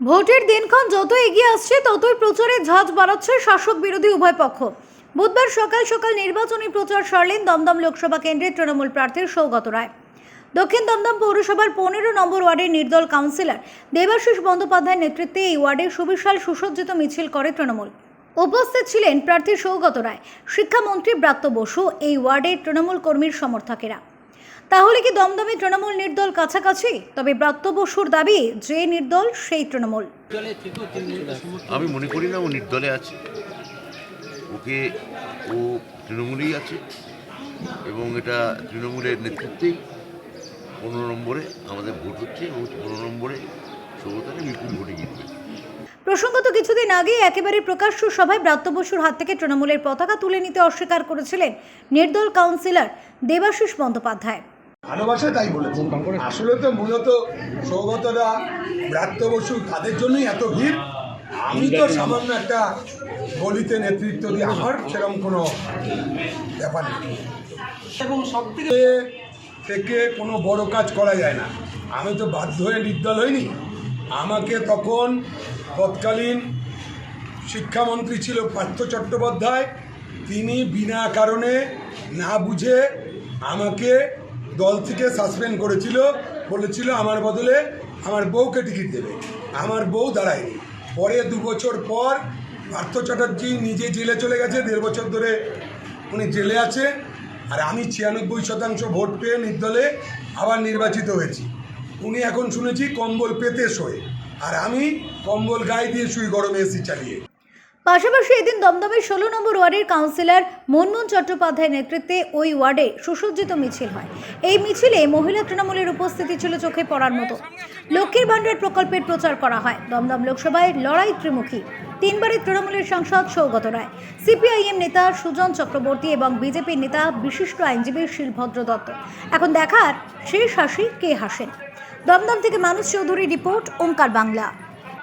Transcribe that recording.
ভোটের দিনক্ষণ যত এগিয়ে আসছে, ততই প্রচারে ঝাঁজ বাড়াচ্ছে শাসক বিরোধী উভয় পক্ষ। বুধবার সকাল সকাল নির্বাচনী প্রচার সারলেন দমদম লোকসভা কেন্দ্রের তৃণমূল প্রার্থী সৌগত রায়। দক্ষিণ দমদম পৌরসভার পনেরো নম্বর ওয়ার্ডের নির্দল কাউন্সিলর দেবাশিস বন্দ্যোপাধ্যায়ের নেতৃত্বে এই ওয়ার্ডে সুবিশাল সুসজ্জিত মিছিল করে তৃণমূল। উপস্থিত ছিলেন প্রার্থী সৌগত রায়, শিক্ষামন্ত্রী ব্রাত্য বসু, এই ওয়ার্ডের তৃণমূল কর্মীর সমর্থকেরা। তাহলে কি দমদমে তৃণমূল নির্দল কাছাকাছি? তবে ব্রাত্য বসুর দাবি, যে নির্দল, সেই তৃণমূল। আমি মনে করি না ও নির্দলে আছে। ওকে ও তৃণমূলেই আছে। এবং এটা তৃণমূলের নেতৃত্বেই পনেরো নম্বরে আমাদের ভোট হচ্ছে এবং পনেরো নম্বরে সৌগতাকে বিপুল ভোটে জিতবে। প্রসঙ্গত কিছুদিন আগে একেবারে প্রকাশ্য সভায় ব্রাত্য বসুর হাত থেকে তৃণমূলের পতাকা তুলে নিতে অস্বীকার করেছিলেন নির্দল কাউন্সিলর দেবাশিস বন্দ্যোপাধ্যায়। ভালোবাসা তাই বলেছে। আসলে তো মূলত সৌগতরা ব্রাত্য বসু তাদের জন্যই এত ভিড় আমি তো সামান্য একটা গলিতে নেতৃত্ব দিই আমার সেরকম কোনো ব্যাপার নেই। এবং সব থেকে কোনো বড় কাজ করা যায় না। আমি তো বাধ্য হয়ে নির্দল হইনি। আমাকে তখন তৎকালীন শিক্ষামন্ত্রী ছিল পার্থ চট্টোপাধ্যায়। তিনি বিনা কারণে না বুঝে আমাকে দল থেকে সাসপেন্ড করেছিল, বলেছিল আমার বদলে আমার বউকে টিকিট দেবে। আমার বউ দাঁড়ায়নি। পরে দু বছর পর পার্থ চ্যাটার্জি নিজে জেলে চলে গেছে, দেড় বছর ধরে উনি জেলে আছে। আর আমি ছিয়ানব্বই শতাংশ ভোট পেয়ে নির্দলে আবার নির্বাচিত হয়েছি। উনি এখন শুনেছি কম্বল পেতে শোয়ে। আর আমি কম্বল গায়ে দিয়ে শুই গরমে এসি চালিয়ে। পাশাপাশি এদিন দমদমের ষোলো নম্বর ওয়ার্ডের কাউন্সিলর মনমোহন চট্টোপাধ্যায়ের নেতৃত্বে ওই ওয়ার্ডে সুসজ্জিত মিছিল হয়। এই মিছিলে মহিলা তৃণমূলের উপস্থিতি ছিল চোখে পড়ার মতো। লক্ষ্মীর ভাণ্ডার প্রকল্পের প্রচার করা হয়। দমদম লোকসভায় লড়াই ত্রিমুখী। তিনবারের তৃণমূলের সাংসদ সৌগত রায়। সিপিআইএম নেতা সুজন চক্রবর্তী এবং বিজেপির নেতা বিশিষ্ট আইনজীবী শিলভদ্র দত্ত। এখন দেখার শেষ হাসি কে হাসেন? দমদম থেকে মানুষ চৌধুরী রিপোর্ট ওঙ্কার বাংলা।